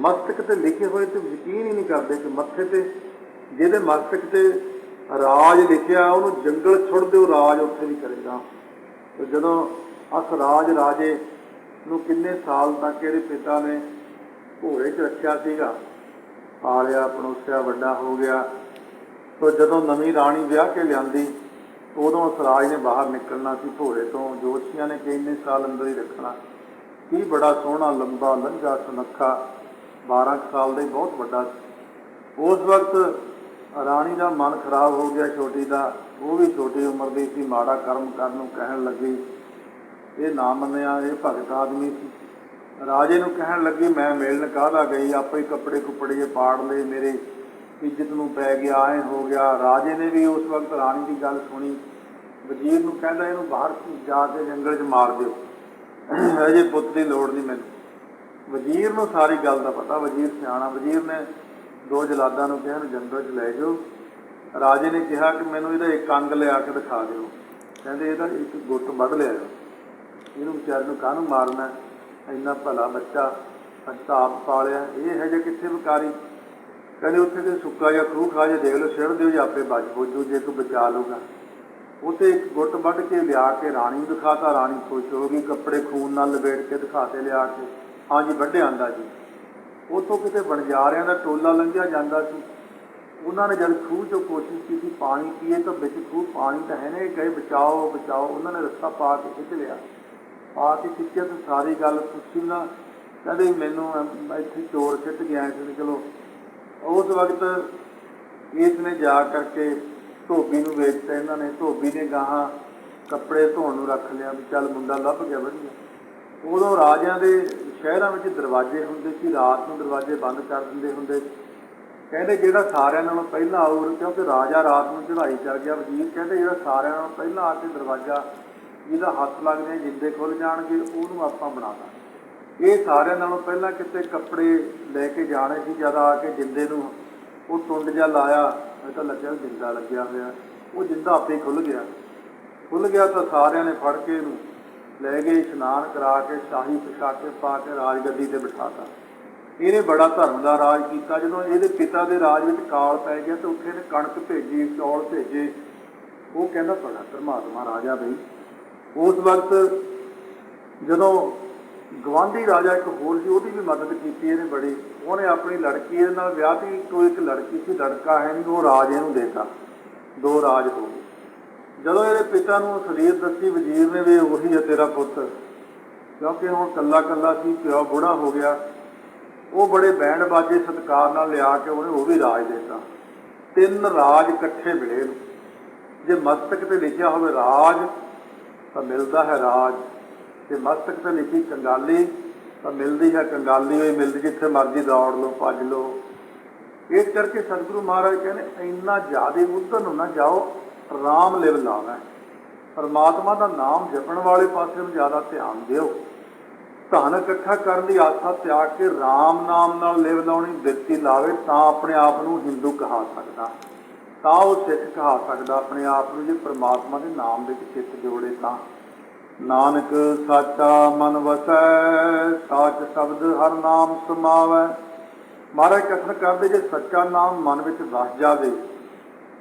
ਮਸਤਕ ਤੇ ਲਿਖੇ ਹੋਏ ਤੇ ਯਕੀਨ ਹੀ ਨਹੀਂ ਕਰਦੇ ਕਿ ਮੱਥੇ ਤੇ ਜਿਹਦੇ ਮਸਤਕ ਤੇ ਰਾਜ ਲਿਖਿਆ, ਉਹਨੂੰ ਜੰਗਲ ਛੁੱਟ ਦਿਓ, ਰਾਜ ਉੱਥੇ ਨਹੀਂ ਕਰੇਗਾ। ਜਦੋਂ ਅਸ ਰਾਜ ਰਾਜੇ ਨੂੰ ਕਿੰਨੇ ਸਾਲ ਤੱਕ ਇਹਦੇ ਪਿਤਾ ਨੇ ਘੋੜੇ 'ਚ ਰੱਖਿਆ ਸੀਗਾ, ਪਾਲਿਆ, ਪੜੋਸਿਆ, ਵੱਡਾ ਹੋ ਗਿਆ, ਤੋ ਜਦੋਂ ਨਵੀਂ ਰਾਣੀ ਵਿਆਹ ਕੇ ਲਿਆਂਦੀ, ਉਦੋਂ ਅਸਰਾਜ ਨੇ ਬਾਹਰ ਨਿਕਲਣਾ ਸੀ, ਘੋੜੇ ਤੋਂ, ਜੋਤਸ਼ੀਆਂ ਨੇ ਕਿੰਨੇ ਸਾਲ ਅੰਦਰ ਹੀ ਰੱਖਣਾ। ਕੀ ਬੜਾ ਸੋਹਣਾ ਲੰਬਾ ਲੰਘਾ ਸੁਨੱਖਾ 12 ਕੁ ਸਾਲ ਦਾ ਹੀ ਬਹੁਤ ਵੱਡਾ ਸੀ। ਉਸ ਵਕਤ ਰਾਣੀ ਦਾ ਮਨ ਖਰਾਬ ਹੋ ਗਿਆ, ਛੋਟੀ ਦਾ, ਉਹ ਵੀ ਛੋਟੀ ਉਮਰ ਦੀ ਸੀ, ਮਾੜਾ ਕਰਮ ਕਰਨ ਨੂੰ ਕਹਿਣ ਲੱਗੀ। ਇਹ ਨਾ ਮੰਨਿਆ, ਇਹ ਭਗਤ ਆਦਮੀ ਸੀ। ਰਾਜੇ ਨੂੰ ਕਹਿਣ ਲੱਗੀ, ਮੈਂ ਮਿਲਣ ਕਾਹਦਾ ਗਈ? ਆਪੇ ਕੱਪੜੇ ਕੁੱਪੜੇ ਜਿਹੇ ਪਾੜ ਲਏ, ਮੇਰੇ ਇੱਜ਼ਤ ਨੂੰ ਪੈ ਗਿਆ, ਐ ਹੋ ਗਿਆ। ਰਾਜੇ ਨੇ ਵੀ ਉਸ ਵਕਤ ਰਾਣੀ ਦੀ ਗੱਲ ਸੁਣੀ। ਵਜ਼ੀਰ ਨੂੰ ਕਹਿੰਦਾ, ਇਹਨੂੰ ਬਾਹਰ ਜਾ ਕੇ ਜੰਗਲ 'ਚ ਮਾਰ ਦਿਓ। ਅਜੇ ਪੁੱਤ ਦੀ ਲੋੜ ਨਹੀਂ ਮੈਨੂੰ। ਵਜ਼ੀਰ ਨੂੰ ਸਾਰੀ ਗੱਲ ਦਾ ਪਤਾ, ਵਜ਼ੀਰ ਸਿਆਣਾ। ਵਜ਼ੀਰ ਨੇ ਦੋ ਜਲਾਦਾਂ ਨੂੰ ਕਿਹਾ, ਜੰਗਲ 'ਚ ਲੈ ਜਾਓ। ਰਾਜੇ ਨੇ ਕਿਹਾ ਕਿ ਮੈਨੂੰ ਇਹਦਾ ਇੱਕ ਅੰਗ ਲਿਆ ਕੇ ਦਿਖਾ ਦਿਓ। ਕਹਿੰਦੇ ਇਹਦਾ ਇੱਕ ਗੁੱਟ ਵੱਢ ਲਿਆਓ ਇਹਨੂੰ ਵਿਚਾਰੇ ਨੂੰ ਕਾਹਨੂੰ ਮਾਰਨਾ? ਇੰਨਾ ਭਲਾ ਬੱਚਾ ਅੱਛਾ ਆਪ ਪਾਲਿਆ। ਇਹ ਹੈ ਜੇ ਕਿੱਥੇ ਵਿਕਾਰੀ? ਕਹਿੰਦੇ ਉੱਥੇ ਤੇ ਸੁੱਕਾ ਜਾਂ ਖੂਹ ਖਾ ਜੇ ਦੇਖ ਲਓ ਛੇੜ ਦਿਓ ਜੇ ਆਪੇ ਬਚ ਬੋਝੂ ਜੇ ਕੋਈ ਬਚਾ ਲਊਗਾ। ਉੱਥੇ ਇੱਕ ਗੁੱਟ ਵੱਢ ਕੇ ਲਿਆ ਕੇ ਰਾਣੀ ਨੂੰ ਦਿਖਾਤਾ। ਰਾਣੀ ਖੁਸ਼ ਹੋ ਗਈ, ਕੱਪੜੇ ਖੂਨ ਨਾਲ ਲਪੇਟ ਕੇ ਦਿਖਾਤੇ ਲਿਆ ਕੇ। ਹਾਂਜੀ ਵੱਢੇ ਆਂਦਾ ਜੀ। ਉੱਥੋਂ ਕਿਤੇ ਬਣਜਾਰਿਆਂ ਦਾ ਟੋਲਾ ਲੰਘਿਆ ਜਾਂਦਾ ਸੀ। ਉਹਨਾਂ ਨੇ ਜਦ ਖੂਹ ਚੋਂ ਕੋਸ਼ਿਸ਼ ਕੀਤੀ ਪਾਣੀ ਪੀਏ ਤਾਂ ਵਿੱਚ ਖੂਹ ਪਾਣੀ ਤਾਂ ਹੈ ਨਹੀਂ ਕਹੇ ਬਚਾਓ ਬਚਾਓ। ਉਹਨਾਂ ਨੇ ਰਸਤਾ ਪਾ ਕੇ ਖਿੱਚ ਲਿਆ। ਪਾ ਕੇ ਖਿੱਚਿਆ ਤਾਂ ਸਾਰੀ ਗੱਲ ਪੁੱਛੀ ਨਾ ਕਹਿੰਦੇ ਮੈਨੂੰ ਇੱਥੇ ਚੋਰ ਸਿੱਟ ਗਿਆ ਸੀ ਚਲੋ, ਉਸ ਵਕਤ ਇਸ ਨੇ ਜਾ ਕਰਕੇ ਧੋਬੀ ਨੂੰ ਵੇਚਤਾ ਇਹਨਾਂ ਨੇ, ਧੋਬੀ ਨੇ ਗਾਹਾਂ ਕੱਪੜੇ ਧੋਣ ਨੂੰ ਰੱਖ ਲਿਆ ਵੀ ਚੱਲ ਮੁੰਡਾ ਲੱਭ ਗਿਆ ਵਧੀਆ। ਉਦੋਂ ਰਾਜਿਆਂ ਦੇ ਸ਼ਹਿਰਾਂ ਵਿੱਚ ਦਰਵਾਜ਼ੇ ਹੁੰਦੇ ਸੀ, ਰਾਤ ਨੂੰ ਦਰਵਾਜ਼ੇ ਬੰਦ ਕਰ ਦਿੰਦੇ ਹੁੰਦੇ। ਸੀ ਕਹਿੰਦੇ ਜਿਹੜਾ ਸਾਰਿਆਂ ਨਾਲੋਂ ਪਹਿਲਾਂ ਆਊ, ਕਿਉਂਕਿ ਰਾਜਾ ਰਾਤ ਨੂੰ ਚੜ੍ਹਾਈ ਕਰ ਗਿਆ, ਵਜ਼ੀਰ ਕਹਿੰਦੇ ਜਿਹੜਾ ਸਾਰਿਆਂ ਨਾਲੋਂ ਪਹਿਲਾਂ ਆ ਕੇ ਦਰਵਾਜ਼ਾ, ਜਿਹਦਾ ਹੱਥ ਲੱਗਦੇ ਜਿੰਦੇ ਖੁੱਲ ਜਾਣਗੇ, ਉਹਨੂੰ ਆਪਾਂ ਬਣਾ ਦਾਂਗੇ। ਇਹ ਸਾਰਿਆਂ ਨਾਲੋਂ ਪਹਿਲਾਂ ਕਿਤੇ ਕੱਪੜੇ ਲੈ ਕੇ ਜਾਣੇ ਸੀ, ਜਦ ਆ ਕੇ ਜਿੰਦੇ ਨੂੰ ਉਹ ਟੁੰਡ ਜਿਹਾ ਲਾਇਆ ਮੈਂ ਤਾਂ ਲੱਗਿਆ ਜਿੰਦਾ ਲੱਗਿਆ ਹੋਇਆ। ਉਹ ਜਿੰਦਾ ਆਪੇ ਹੀ ਖੁੱਲ ਗਿਆ। ਖੁੱਲ ਗਿਆ ਤਾਂ ਸਾਰਿਆਂ ਨੇ ਫੜ ਕੇ ਇਹਨੂੰ ਲੈ ਗਏ, ਇਸ਼ਨਾਨ ਕਰਾ ਕੇ, ਸ਼ਾਹੀ ਪੋਸ਼ਾਕੇ ਪਾ ਕੇ ਰਾਜਗੱਦੀ ਤੇ ਬਿਠਾਤਾ। ਇਹਨੇ ਬੜਾ ਧਰਮ ਦਾ ਰਾਜ ਕੀਤਾ। ਜਦੋਂ ਇਹਦੇ ਪਿਤਾ ਦੇ ਰਾਜ ਵਿੱਚ ਕਾਲ ਪੈ ਗਿਆ ਤਾਂ ਉੱਥੇ ਨੇ ਕਣਕ ਭੇਜੀ, ਚੌਲ ਭੇਜੇ। ਉਹ ਕਹਿੰਦਾ ਬੜਾ ਧਰਮਾਤਮਾ ਰਾਜਾ ਬਈ। ਉਸ ਵਕਤ ਜਦੋਂ ਗਵਾਂਢੀ ਰਾਜਾ ਇੱਕ ਹੋਰ ਸੀ, ਉਹਦੀ ਵੀ ਮਦਦ ਕੀਤੀ ਇਹਨੇ ਬੜੀ। ਉਹਨੇ ਆਪਣੀ ਲੜਕੀ ਦੇ ਨਾਲ ਵਿਆਹ ਤੀ ਕੋਈ ਇੱਕ ਲੜਕੀ ਸੀ, ਲੜਕਾ ਹੈ ਨਹੀਂ ਉਹ ਰਾਜ ਇਹਨੂੰ ਦੇਤਾ। ਦੋ ਰਾਜ ਹੋ ਗਏ। ਜਦੋਂ ਇਹਦੇ ਪਿਤਾ ਨੂੰ ਸਰੀਰ ਦੱਸੀ, ਵਜ਼ੀਰ ਨੇ ਵੀ ਉਹੀ ਹੈ ਤੇਰਾ ਪੁੱਤ। ਕਿਉਂਕਿ ਹੁਣ ਕੱਲਾ ਕੱਲਾ ਸੀ, ਪਿਓ ਬੁੜਾ ਹੋ ਗਿਆ। ਉਹ ਬੜੇ ਬੈਂਡ ਬਾਜੇ ਸਤਕਾਰ ਨਾਲ ਲਿਆ ਕੇ ਉਹਨੇ ਉਹ ਵੀ ਰਾਜ ਦੇਤਾ। ਤਿੰਨ ਰਾਜ ਇਕੱਠੇ ਮਿਲੇ ਨੂੰ ਜੇ ਮਸਤਕ ਤੇ ਲਿਖਿਆ ਹੋਵੇ ਰਾਜ, ਤਾਂ ਮਿਲਦਾ ਹੈ ਰਾਜ। ਤੇ ਮਸਤਕ ਤੇ ਲਿਖੀ ਕੰਗਾਲੀ ਤਾਂ ਮਿਲਦੀ ਹੈ ਕੰਗਾਲੀ ਹੋਈ, ਮਿਲਦੀ ਜਿੱਥੇ ਮਰਜ਼ੀ ਦੌੜ ਲਓ, ਭੱਜ ਲਓ। ਇਸ ਕਰਕੇ ਸਤਿਗੁਰੂ ਮਹਾਰਾਜ ਕਹਿੰਦੇ, ਇੰਨਾ ਜ਼ਿਆਦਾ ਉਧਰ ਨੂੰ ਨਾ ਜਾਓ ਰਾਮ ਲਿਵ ਲਾਣਾ ਪਰਮਾਤਮਾ ਦਾ ਨਾਮ ਜਪਣ ਵਾਲੇ ਪਾਸੇ ਨੂੰ ਜ਼ਿਆਦਾ ਧਿਆਨ ਦਿਓ। ਧਨ ਇਕੱਠਾ ਕਰਨ ਦੀ ਆਸਾ ਤਿਆਗ ਕੇ RAM ਨਾਮ ਨਾਲ ਲਿਵ ਲਾਉਣੀ, ਬਿਰਤੀ ਲਾਵੇ, ਤਾਂ ਆਪਣੇ ਆਪ ਨੂੰ ਹਿੰਦੂ ਕਹਾ ਸਕਦਾ। ਤਾਂ ਉਹ ਸਿੱਖ ਕਹਾ ਸਕਦਾ, ਆਪਣੇ ਆਪ ਨੂੰ ਜੇ ਪ੍ਰਮਾਤਮਾ ਦੇ ਨਾਮ ਵਿੱਚ ਚਿੱਤ ਜੋੜੇ ਤਾਂ। ਨਾਨਕ ਸਾਚਾ ਮਨ ਵਸੈ, ਸਾਚ ਸ਼ਬਦ ਹਰ ਨਾਮ ਸਮਾਵੈ ਮਹਾਰਾਜ ਕਥਨ ਕਰਦੇ ਜੇ ਸੱਚਾ ਨਾਮ ਮਨ ਵਿੱਚ ਵਸ ਜਾਵੇ,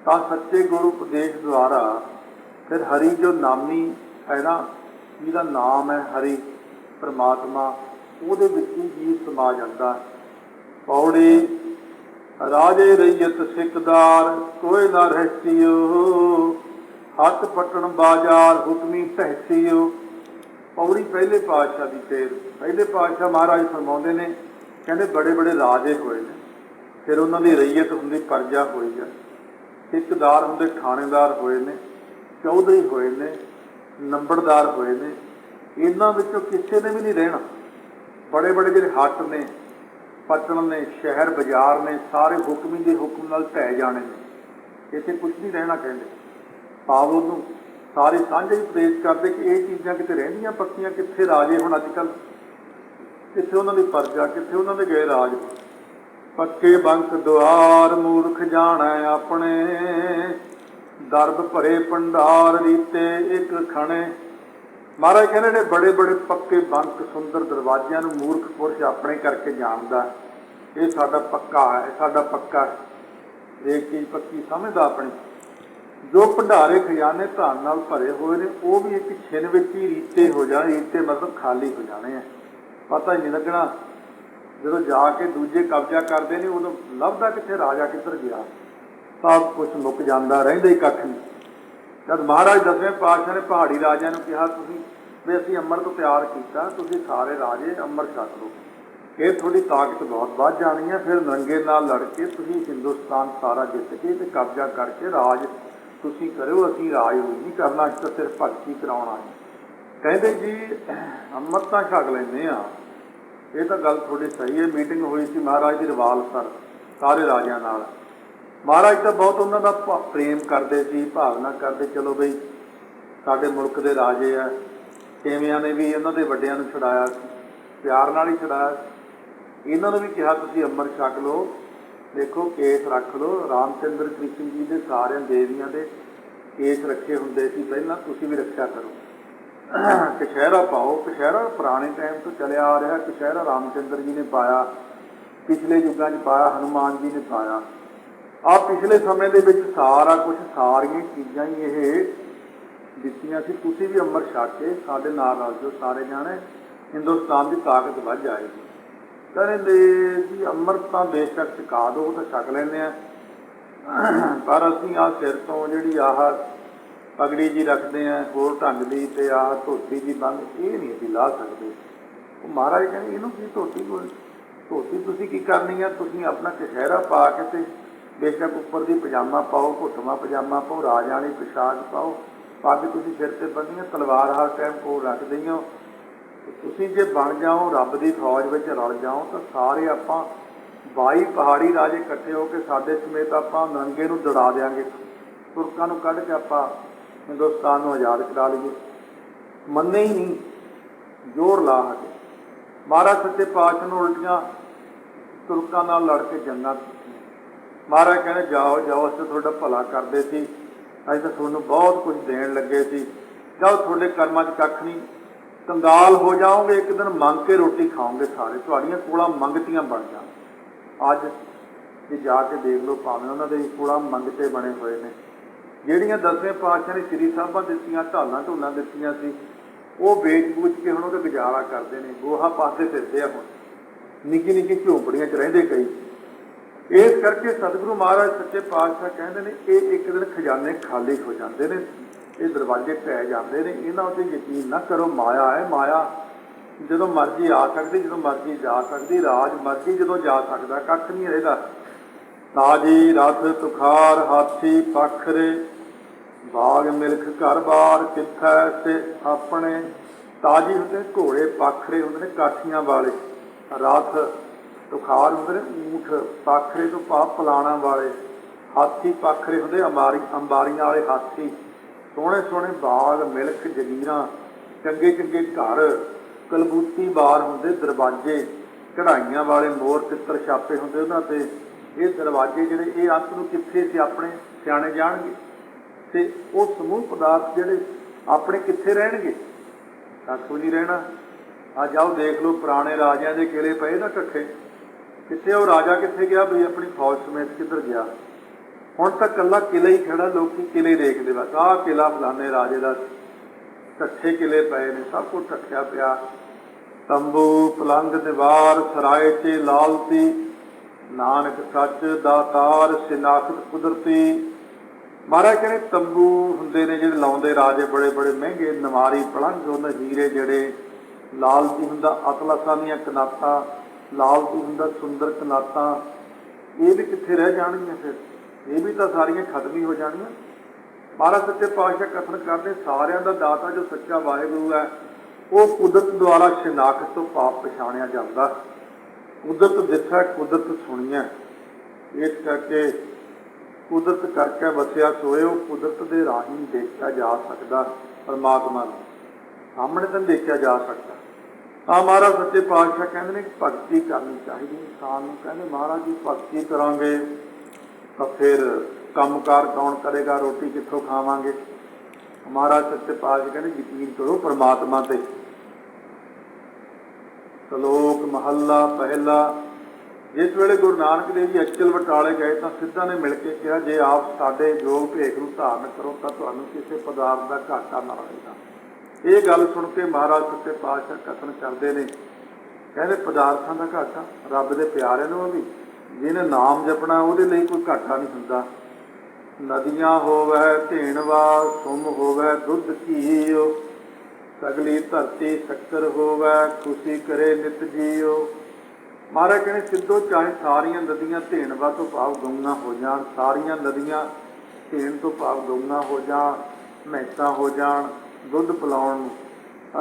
ਤਾਂ ਸੱਚੇ ਗੁਰੂ ਉਪਦੇਸ਼ ਦੁਆਰਾ ਫਿਰ ਹਰੀ ਜੋ ਨਾਮੀ ਹੈ ਨਾ, ਜਿਹਦਾ ਨਾਮ ਹੈ ਹਰੀ ਪ੍ਰਮਾਤਮਾ, ਉਹਦੇ ਵਿੱਚ ਹੀ ਜੀਵ ਸਮਾ ਜਾਂਦਾ ਹੈ। ਪੌੜੀ, ਰਾਜੇ ਰਈਅਤ ਸਿੱਖਦਾਰ ਕੋਈ ਨਾ ਰਹਿਸੀਓ ਹੱਥ ਪਟਣ ਬਾਜ਼ਾਰ ਹੁਕਮੀ ਤਹਿਸੀਓ ਪੌੜੀ ਪਹਿਲੇ ਪਾਤਸ਼ਾਹ ਦੀ ਤੇਰ ਪਹਿਲੇ ਪਾਤਸ਼ਾਹ ਮਹਾਰਾਜ ਫਰਮਾਉਂਦੇ ਨੇ, ਕਹਿੰਦੇ ਬੜੇ ਬੜੇ ਰਾਜੇ ਹੋਏ ਨੇ। ਫਿਰ ਉਹਨਾਂ ਦੀ ਰਈਅਤ ਹੁੰਦੀ ਪਰਜਾ ਹੋਈ ਆ। ਠੇਕੇਦਾਰ ਹੁੰਦੇ, ਥਾਣੇਦਾਰ ਹੋਏ ਨੇ, ਚੌਧਰੀ ਹੋਏ ਨੇ, ਨੰਬਰਦਾਰ ਹੋਏ ਨੇ। ਇਹਨਾਂ ਵਿੱਚੋਂ ਕਿਸੇ ਨੇ ਵੀ ਨਹੀਂ ਰਹਿਣਾ। ਬੜੇ ਬੜੇ ਜਿਹੜੇ ਹੱਟ ਨੇ ਪਟਣ ਨੇ ਸ਼ਹਿਰ ਬਾਜ਼ਾਰ ਨੇ, ਸਾਰੇ ਹੁਕਮੀ ਦੇ ਹੁਕਮ ਨਾਲ ਢਹਿ ਜਾਣੇ ਨੇ। ਇੱਥੇ ਕੁਝ ਨਹੀਂ ਰਹਿਣਾ ਕਹਿੰਦੇ। ਪਾਵੋ ਨੂੰ ਸਾਰੇ ਸਾਂਝੇ ਹੀ ਉਪਦੇਸ਼ ਕਰਦੇ ਕਿ ਇਹ ਚੀਜ਼ਾਂ ਕਿਤੇ ਰਹਿੰਦੀਆਂ ਪੱਕੀਆਂ, ਕਿੱਥੇ ਰਾਜੇ ਹੁਣ ਅੱਜ ਕੱਲ ਕਿੱਥੇ ਉਹਨਾਂ ਦੀ ਪਰਜਾ, ਕਿੱਥੇ ਉਹਨਾਂ ਦੇ ਗਏ ਰਾਜ। ਪੱਕੇ ਬੰਕ ਦੁਆਰ ਮੂਰਖ ਜਾਣੈ ਆਪਣੇ। ਦਰਦ ਭਰੇ ਪੰਡਾਰ ਰੀਤੇ ਇੱਕ ਖਣੇ। ਮਹਾਰਾਜ ਕਹਿੰਦੇ ਨੇ, ਬੜੇ ਬੜੇ ਪੱਕੇ ਬੰਕ ਸੁੰਦਰ ਦਰਵਾਜ਼ਿਆਂ ਨੂੰ ਮੂਰਖ ਪੁਰਸ਼ ਆਪਣੇ ਕਰਕੇ ਜਾਣਦਾ। ਇਹ ਸਾਡਾ ਪੱਕਾ ਹੈ ਸਾਡਾ ਪੱਕਾ ਇਹ ਚੀਜ਼ ਪੱਕੀ ਸਮਝਦਾ ਆਪਣੀ? ਜੋ ਭੰਡਾਰੇ ਖਜ਼ਾਨੇ ਧਨ ਨਾਲ ਭਰੇ ਹੋਏ ਨੇ, ਉਹ ਵੀ ਇੱਕ ਛਿਨ ਵਿੱਚ ਹੀ ਰੀਤੇ ਹੋ ਜਾਣ, ਰੀਤੇ ਮਤਲਬ ਖਾਲੀ ਹੋ ਜਾਣੇ ਆ। ਪਤਾ ਹੀ ਨਹੀਂ ਲੱਗਣਾ, ਜਦੋਂ ਜਾ ਕੇ ਦੂਜੇ ਕਬਜ਼ਾ ਕਰਦੇ ਨੇ, ਉਦੋਂ ਲੱਭਦਾ ਕਿੱਥੇ, ਰਾਜਾ ਕਿੱਧਰ ਗਿਆ। ਸਭ ਕੁਝ ਮੁੱਕ ਜਾਂਦਾ, ਰਹਿੰਦਾ ਹੀ ਕੱਖ ਨਹੀਂ। ਜਦ ਮਹਾਰਾਜ ਦਸਵੇਂ ਪਾਤਸ਼ਾਹ ਨੇ ਪਹਾੜੀ ਰਾਜਿਆਂ ਨੂੰ ਕਿਹਾ, ਤੁਸੀਂ, ਵੀ ਅਸੀਂ ਅੰਮ੍ਰਿਤ ਤਿਆਰ ਕੀਤਾ, ਤੁਸੀਂ ਸਾਰੇ ਰਾਜੇ ਅੰਮ੍ਰਿਤ ਛਕ ਲਓ। ਇਹ ਤੁਹਾਡੀ ਤਾਕਤ ਬਹੁਤ ਵੱਧ ਜਾਣੀ ਹੈ ਫਿਰ ਨੰਗੇ ਨਾਲ ਲੜ ਕੇ ਤੁਸੀਂ ਹਿੰਦੁਸਤਾਨ ਸਾਰਾ ਜਿੱਤ ਕੇ ਤੇ ਕਬਜ਼ਾ ਕਰਕੇ ਰਾਜ ਤੁਸੀਂ ਕਰਿਓ, ਅਸੀਂ ਰਾਜ ਹੋਈ ਨਹੀਂ ਕਰਨਾ, ਅਸੀਂ ਤਾਂ ਸਿਰਫ ਭਗਤੀ ਕਰਾਉਣਾ ਹੈ। ਕਹਿੰਦੇ ਜੀ ਅੰਮ੍ਰਿਤ ਤਾਂ ਛਕ ਲੈਂਦੇ ਆ ਇਹ ਤਾਂ ਗੱਲ ਤੁਹਾਡੀ ਸਹੀ ਹੈ ਮੀਟਿੰਗ ਹੋਈ ਸੀ ਮਹਾਰਾਜ ਦੀ ਰਵਾਲ ਸਰ, ਸਾਰੇ ਰਾਜਿਆਂ ਨਾਲ। ਮਹਾਰਾਜ ਤਾਂ ਬਹੁਤ ਉਹਨਾਂ ਦਾ ਭ- ਪ੍ਰੇਮ ਕਰਦੇ ਸੀ, ਭਾਵਨਾ ਕਰਦੇ, ਚਲੋ ਬਈ, ਸਾਡੇ ਮੁਲਕ ਦੇ ਰਾਜੇ ਆ। ਕਿਵਿਆਂ ਨੇ ਵੀ ਇਹਨਾਂ ਦੇ ਵੱਡਿਆਂ ਨੂੰ ਛੁਡਾਇਆ ਸੀ ਪਿਆਰ ਨਾਲ ਹੀ ਛੁਡਾਇਆ। ਸੀ। ਇਹਨਾਂ ਨੂੰ ਵੀ ਕਿਹਾ, ਤੁਸੀਂ ਅੰਮ੍ਰਿਤ ਛਕ ਲਓ। ਦੇਖੋ, ਕੇਸ ਰੱਖ ਲਓ। ਰਾਮਚੰਦਰ ਕ੍ਰਿਸ਼ਨ ਜੀ ਦੇ ਸਾਰਿਆਂ ਦੇਵੀਆਂ ਦੇ ਕੇਸ ਰੱਖੇ ਹੁੰਦੇ ਸੀ ਪਹਿਲਾਂ, ਤੁਸੀਂ ਵੀ ਰੱਖਿਆ ਕਰੋ। ਕਸ਼ਹਿਰਾ ਪਾਓ। ਕਸ਼ਹਿਰਾ ਪੁਰਾਣੇ ਟਾਈਮ ਤੋਂ ਚੱਲਿਆ ਆ ਰਿਹਾ। ਕਸ਼ਹਿਰਾ ਰਾਮਚੰਦਰ ਜੀ ਨੇ ਪਾਇਆ। ਪਿਛਲੇ ਯੁੱਗਾਂ 'ਚ ਪਾਇਆ, ਹਨੂਮਾਨ ਜੀ ਨੇ ਪਾਇਆ। ਆ ਪਿਛਲੇ ਸਮੇਂ ਦੇ ਵਿੱਚ ਸਾਰਾ ਕੁਝ ਸਾਰੀਆਂ ਚੀਜ਼ਾਂ ਹੀ ਇਹ ਦਿੱਤੀਆਂ ਸੀ। ਤੁਸੀਂ ਵੀ ਅੰਮ੍ਰਿਤ ਛਕ ਕੇ ਸਾਡੇ ਨਾਲ ਰਲ ਜੋ ਸਾਰੇ ਜਾਣੇ। ਹਿੰਦੁਸਤਾਨ ਦੀ ਤਾਕਤ ਵੱਧ ਜਾਏਗੀ। ਕਹਿੰਦੇ ਜੀ, ਅੰਮ੍ਰਿਤ ਤਾਂ ਬੇਸ਼ੱਕ ਛਕਾ ਦੋ ਤਾਂ ਛਕ ਲੈਂਦੇ ਆ। ਪਰ ਅਸੀਂ ਆ ਸਿਰ ਤੋਂ ਜਿਹੜੀ ਆਹ ਪਗੜੀ ਜੀ ਰੱਖਦੇ ਆ, ਹੋਰ ਢੰਗ ਦੀ ਤੇ ਆਹ ਧੋਤੀ ਜੀ ਬੰਦ ਇਹ ਨਹੀਂ ਅਸੀਂ ਲਾ ਸਕਦੇ। ਉਹ ਮਹਾਰਾਜ ਕਹਿੰਦੇ, ਇਹਨੂੰ ਕੀ ਧੋਤੀ ਕੋਈ? ਧੋਤੀ ਤੁਸੀਂ ਕੀ ਕਰਨੀ ਆ? ਤੁਸੀਂ ਆਪਣਾ ਕਸ਼ਹਿਰਾ ਪਾ ਕੇ ਤੇ ਬੇਸ਼ੱਕ ਉੱਪਰ ਦੀ ਪਜਾਮਾ ਪਾਓ, ਘੁੱਟਵਾ ਪਜਾਮਾ ਪਾਓ, ਰਾਜਾਣੀ ਪੋਸ਼ਾਕ ਪਾਓ। ਪੱਗ ਤੁਸੀਂ ਸਿਰ ਤੇ ਬੰਨੀਆਂ ਤਲਵਾਰ ਹਰ ਟਾਈਮ ਕੋਲ ਰੱਖਦੇ ਹੋ। ਤੁਸੀਂ ਜੇ ਬਣ ਜਾਓ, ਰੱਬ ਦੀ ਫੌਜ ਵਿੱਚ ਰਲ ਜਾਓ, ਤਾਂ ਸਾਰੇ ਆਪਾਂ 22 ਪਹਾੜੀ ਰਾਜੇ ਇਕੱਠੇ ਹੋ ਕੇ ਸਾਡੇ ਸਮੇਤ ਆਪਾਂ ਨੰਗੇ ਨੂੰ ਦੜਾ ਦੇਾਂਗੇ ਤੁਰਕਾਂ ਨੂੰ ਕੱਢ ਕੇ ਆਪਾਂ ਹਿੰਦੁਸਤਾਨ ਨੂੰ ਆਜ਼ਾਦ ਕਰਾ ਲਈਏ। ਮੰਨੇ ਹੀ ਨਹੀਂ, ਜ਼ੋਰ ਲਾ ਕੇ ਮਹਾਰਾਜ ਸੱਚੇ ਪਾਤਸ਼ਾਹ ਨੂੰ ਉਲਟੀਆਂ ਤੁਰਕਾਂ ਨਾਲ ਲੜ ਕੇ ਜੰਗਾਂ ਮਹਾਰਾਜ ਕਹਿੰਦੇ, ਜਾਓ ਜਾਓ, ਅਸੀਂ ਤੁਹਾਡਾ ਭਲਾ ਕਰਦੇ ਸੀ। ਅਸੀਂ ਤਾਂ ਤੁਹਾਨੂੰ ਬਹੁਤ ਕੁਝ ਦੇਣ ਲੱਗੇ ਸੀ। ਜਾਓ, ਤੁਹਾਡੇ ਕਰਮਾਂ 'ਚ ਕੱਖ ਨਹੀਂ। ਕੰਗਾਲ ਹੋ ਜਾਓਗੇ, ਇੱਕ ਦਿਨ ਮੰਗ ਕੇ ਰੋਟੀ ਖਾਓਗੇ ਸਾਰੇ। ਤੁਹਾਡੀਆਂ ਕੋਲਾਂ ਮੰਗਤੀਆਂ ਬਣ ਜਾਣ ਅੱਜ ਜੇ ਜਾ ਕੇ ਦੇਖ ਲਓ, ਭਾਵੇਂ ਉਹਨਾਂ ਦੇ ਕੋਲਾਂ ਮੰਗਤੇ ਬਣੇ ਹੋਏ ਨੇ। ਜਿਹੜੀਆਂ ਦਸਵੇਂ ਪਾਤਸ਼ਾਹ ਨੇ ਸ੍ਰੀ ਸਾਹਿਬਾਂ ਦਿੱਤੀਆਂ, ਢਾਲਾਂ ਢੋਲਾਂ ਦਿੱਤੀਆਂ ਸੀ, ਉਹ ਵੇਚ ਬੂਚ ਕੇ ਹੁਣ ਉਹਦਾ ਗੁਜ਼ਾਰਾ ਕਰਦੇ ਨੇ। ਗੋਹਾ ਪਾਸੇ ਫਿਰਦੇ ਆ ਹੁਣ। ਨਿੱਕੀ ਨਿੱਕੀ ਝੋਂਪੜੀਆਂ 'ਚ ਰਹਿੰਦੇ ਕਈ। ਇਸ ਕਰਕੇ ਸਤਿਗੁਰੂ ਮਹਾਰਾਜ, ਸੱਚੇ ਪਾਤਸ਼ਾਹ ਕਹਿੰਦੇ ਨੇ, ਇਹ ਇੱਕ ਦਿਨ ਖਜ਼ਾਨੇ ਖਾਲੀ ਹੋ ਜਾਂਦੇ ਨੇ। ਇਹ ਦਰਵਾਜ਼ੇ ਪੈ ਜਾਂਦੇ ਨੇ, ਇਹਨਾਂ ਉੱਤੇ ਯਕੀਨ ਨਾ ਕਰੋ, ਮਾਇਆ ਹੈ, ਮਾਇਆ ਜਦੋਂ ਮਰਜ਼ੀ ਆ ਸਕਦੀ, ਜਦੋਂ ਮਰਜ਼ੀ ਜਾ ਸਕਦੀ, ਰਾਜ ਮਰਜ਼ੀ ਜਦੋਂ ਜਾ ਸਕਦਾ, ਕੱਖ ਨਹੀਂ ਰਹੇਗਾ। ਤਾਜੀ ਰਥ, ਤੁਖਾਰ, ਹਾਥੀ, ਪਖਰੇ, ਬਾਗ, ਮਿਲਖ, ਘਰ-ਬਾਰ, ਕਿੱਥੈ, ਤੇ ਆਪਣੇ ਤਾਜੀ ਹੁੰਦੇ ਘੋੜੇ, ਪਖਰੇ ਹੁੰਦੇ ਨੇ ਕਾਠੀਆਂ ਵਾਲੇ। ਰਥ, ਤੁਖਾਰ ਹੁੰਦੇ ਨੇ ਊਠ, ਪਖਰੇ ਤੋਂ ਭਾਵ ਪਲਾਣਾ ਵਾਲੇ। ਹਾਥੀ, ਪਖਰੇ ਹੁੰਦੇ ਅੰਬਾਰੀ ਅੰਬਾਰੀਆਂ ਵਾਲੇ ਹਾਥੀ। ਸੋਹਣੇ ਸੋਹਣੇ ਬਾਗ ਮਿਲਖ ਜਗੀਰਾਂ ਚੰਗੇ ਚੰਗੇ ਘਰ, ਕਲਬੂਤੀ ਬਾਰ ਹੁੰਦੇ, ਦਰਵਾਜ਼ੇ ਕਢਾਈਆਂ ਵਾਲੇ ਮੋਰ ਚਿੱਤਰ ਛਾਪੇ ਹੁੰਦੇ ਉਹਨਾਂ ਤੇ। ਇਹ ਦਰਵਾਜ਼ੇ ਜਿਹੜੇ, ਇਹ ਅੰਤ ਨੂੰ ਕਿੱਥੇ ਸੀ ਆਪਣੇ ਸਿਆਣੇ ਜਾਣਗੇ? ਤੇ ਉਹ ਸਮੂਹ ਪਦਾਰਥ ਜਿਹੜੇ ਆਪਣੇ ਕਿੱਥੇ ਰਹਿਣਗੇ? ਕੱਖੂ ਨਹੀਂ ਰਹਿਣਾ। ਆ ਜਾਓ, ਦੇਖ ਲਓ, ਪੁਰਾਣੇ ਰਾਜਿਆਂ ਦੇ ਕਿਲੇ ਪਏ ਨਾ ਇਕੱਠੇ। ਕਿੱਥੇ ਉਹ ਰਾਜਾ ਕਿੱਥੇ ਗਿਆ ਵੀ ਆਪਣੀ ਫੌਜ ਸਮੇਤ ਕਿੱਧਰ ਗਿਆ? ਹੁਣ ਤਾਂ ਕੱਲਾ ਕਿਲਾ ਹੀ ਖੜਾ, ਲੋਕੀ ਕਿਲੇ ਦੇਖਦੇ ਬਸ। ਆਹ ਕਿਲਾ ਫਲਾਣੇ ਰਾਜੇ ਦਾ ਇਕੱਠੇ ਕਿਲੇ ਪਏ ਨੇ, ਸਭ ਕੁਝ ਇਕੱਠਿਆ ਪਿਆ। ਤੰਬੂ ਪਲੰਗ ਦੀਵਾਰ, ਸਰਾਏ ਤੇ ਲਾਲਤੀ, ਨਾਨਕ ਸੱਚ, ਦਾਤਾਰ, ਸਿਨਾਖਤ, ਕੁਦਰਤੀ। ਮਹਾਰਾਜ ਕਹਿੰਦੇ ਤੰਬੂ ਹੁੰਦੇ ਨੇ ਜਿਹੜੇ ਲਾਉਂਦੇ ਰਾਜੇ ਬੜੇ ਬੜੇ ਮਹਿੰਗੇ। ਨਵਾਰੀ ਪਲੰਗ ਉਹਨਾਂ ਹੀਰੇ ਜਿਹੜੇ ਲਾਲਤੀ ਹੁੰਦਾ, ਅਤਲਸਾਂ ਦੀਆਂ ਕਨਾਤਾਂ। ਲਾਲਤੀ ਹੁੰਦਾ, ਸੁੰਦਰ ਕਨਾਤਾਂ। ਇਹ ਵੀ ਕਿੱਥੇ ਰਹਿ ਜਾਣਗੀਆਂ ਫਿਰ? ਇਹ ਵੀ ਤਾਂ ਸਾਰੀਆਂ ਖਤਮ ਹੀ ਹੋ ਜਾਣੀਆਂ ਮਹਾਰਾਜ ਸੱਚੇ ਪਾਤਸ਼ਾਹ ਕਥਨ ਕਰਦੇ, ਸਾਰਿਆਂ ਦਾ ਦਾਤਾ ਜੋ ਸੱਚਾ ਵਾਹਿਗੁਰੂ ਹੈ, ਉਹ ਕੁਦਰਤ ਦੁਆਰਾ ਸ਼ਨਾਖਤ ਤੋਂ ਪਾਪ ਪਛਾਣਿਆ ਜਾਂਦਾ। ਕੁਦਰਤ ਦਿੱਤਾ, ਕੁਦਰਤ ਸੁਣੀਆਂ ਇਸ ਕਰਕੇ ਕੁਦਰਤ ਕਰਕੇ ਵਸਿਆ ਸੋਏ ਉਹ ਕੁਦਰਤ ਦੇ ਰਾਹੀਂ ਦੇਖਿਆ ਜਾ ਸਕਦਾ ਪਰਮਾਤਮਾ ਨੂੰ। ਸਾਹਮਣੇ ਤਾਂ ਦੇਖਿਆ ਜਾ ਸਕਦਾ। ਆ ਮਹਾਰਾਜ ਸੱਚੇ ਪਾਤਸ਼ਾਹ ਕਹਿੰਦੇ ਨੇ ਭਗਤੀ ਕਰਨੀ ਚਾਹੀਦੀ। ਇਨਸਾਨ ਨੂੰ ਕਹਿੰਦੇ, ਮਹਾਰਾਜ ਜੀ, ਭਗਤੀ ਕਰਾਂਗੇ। ਤਾਂ ਫਿਰ ਕੰਮਕਾਰ ਕੌਣ ਕਰੇਗਾ, ਰੋਟੀ ਕਿੱਥੋਂ ਖਾਵਾਂਗੇ? ਮਹਾਰਾਜ ਸੱਚੇ ਪਾਤਸ਼ਾਹ ਕਹਿੰਦੇ, ਯਕੀਨ ਕਰੋ ਪਰਮਾਤਮਾ ਤੇ। ਸ਼ਲੋਕ, ਮਹੱਲਾ, ਪਹਿਲਾ। ਜਿਸ ਵੇਲੇ ਗੁਰੂ ਨਾਨਕ ਦੇਵ ਜੀ ਅਚਲ ਬਟਾਲੇ ਗਏ ਤਾਂ ਸਿੱਧਾ ਨੇ ਮਿਲ ਕੇ ਕਿਹਾ, ਜੇ ਆਪ ਸਾਡੇ ਯੋਗ ਭੇਖ ਨੂੰ ਧਾਰਨ ਕਰੋ, ਤਾਂ ਤੁਹਾਨੂੰ ਕਿਸੇ ਪਦਾਰਥ ਦਾ ਘਾਟਾ ਨਾ ਹੋਵੇਗਾ ਇਹ ਗੱਲ ਸੁਣ ਕੇ ਮਹਾਰਾਜ ਸੱਚੇ ਪਾਤਸ਼ਾਹ ਕਥਨ ਕਰਦੇ ਨੇ। ਕਹਿੰਦੇ, ਪਦਾਰਥਾਂ ਦਾ ਘਾਟਾ, ਰੱਬ ਦੇ ਪਿਆਰੇ ਨੂੰ ਵੀ। ਜਿਹਨੇ ਨਾਮ ਜਪਣਾ, ਉਹਦੇ ਲਈ ਕੋਈ ਘਾਟਾ ਨਹੀਂ ਹੁੰਦਾ। ਨਦੀਆਂ ਹੋਵੇ ਧੇਣਵਾ ਸੁਮ ਹੋਵੇ, ਦੁੱਧ ਘੀਓ। ਸਗਲੀ ਧਰਤੀ ਸ਼ੱਕਰ ਹੋਵੇ, ਖੁਸ਼ੀ ਕਰੇ ਨਿਤ ਜੀਓ। ਮਹਾਰਾਜ ਕਹਿੰਦੇ, ਸਿੱਧੋ ਚਾਹੇ ਸਾਰੀਆਂ ਨਦੀਆਂ ਧੇਣਵਾ ਤੋਂ ਭਾਵ ਗੰਗਾ ਹੋ ਜਾਣ, ਸਾਰੀਆਂ ਨਦੀਆਂ ਧੇਣ ਤੋਂ ਭਾਵ ਗੰਗਾ ਹੋ ਜਾਣ, ਮਹਿਤਾ ਹੋ ਜਾਣ, ਦੁੱਧ ਪਿਲਾਉਣ ਨੂੰ।